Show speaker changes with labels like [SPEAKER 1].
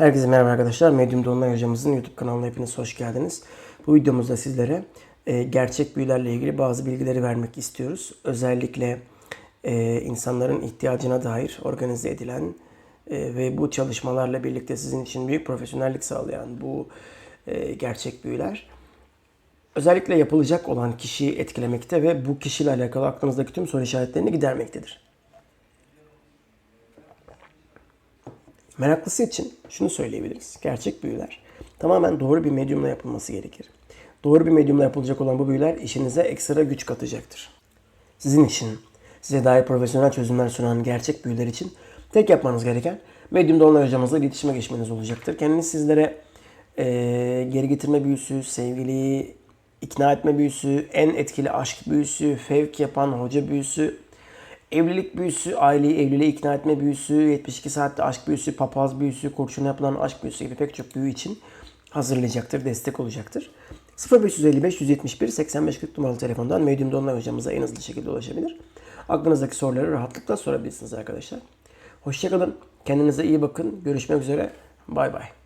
[SPEAKER 1] Herkese merhaba arkadaşlar. Medyum Dolunay hocamızın YouTube kanalına hepiniz hoş geldiniz. Bu videomuzda sizlere e, gerçek büyülerle ilgili bazı bilgileri vermek istiyoruz. Özellikle e, insanların ihtiyacına dair organize edilen e, ve bu çalışmalarla birlikte sizin için büyük profesyonellik sağlayan bu e, gerçek büyüler özellikle yapılacak olan kişiyi etkilemekte ve bu kişiyle alakalı aklınızdaki tüm soru işaretlerini gidermektedir. Meraklısı için şunu söyleyebiliriz. Gerçek büyüler tamamen doğru bir medyumla yapılması gerekir. Doğru bir medyumla yapılacak olan bu büyüler işinize ekstra güç katacaktır. Sizin için size dair profesyonel çözümler sunan gerçek büyüler için tek yapmanız gereken medyum dolunay hocamızla iletişime geçmeniz olacaktır. Kendiniz sizlere eee, geri getirme büyüsü, sevgiliyi ikna etme büyüsü, en etkili aşk büyüsü, fevk yapan hoca büyüsü, Evlilik büyüsü, aileyi evliliğe ikna etme büyüsü, 72 saatte aşk büyüsü, papaz büyüsü, kurşuna yapılan aşk büyüsü gibi pek çok büyü için hazırlayacaktır, destek olacaktır. 0555 171 85 40 numaralı telefondan Medium Dolunay hocamıza en hızlı şekilde ulaşabilir. Aklınızdaki soruları rahatlıkla sorabilirsiniz arkadaşlar. Hoşçakalın, kendinize iyi bakın, görüşmek üzere, bay bay.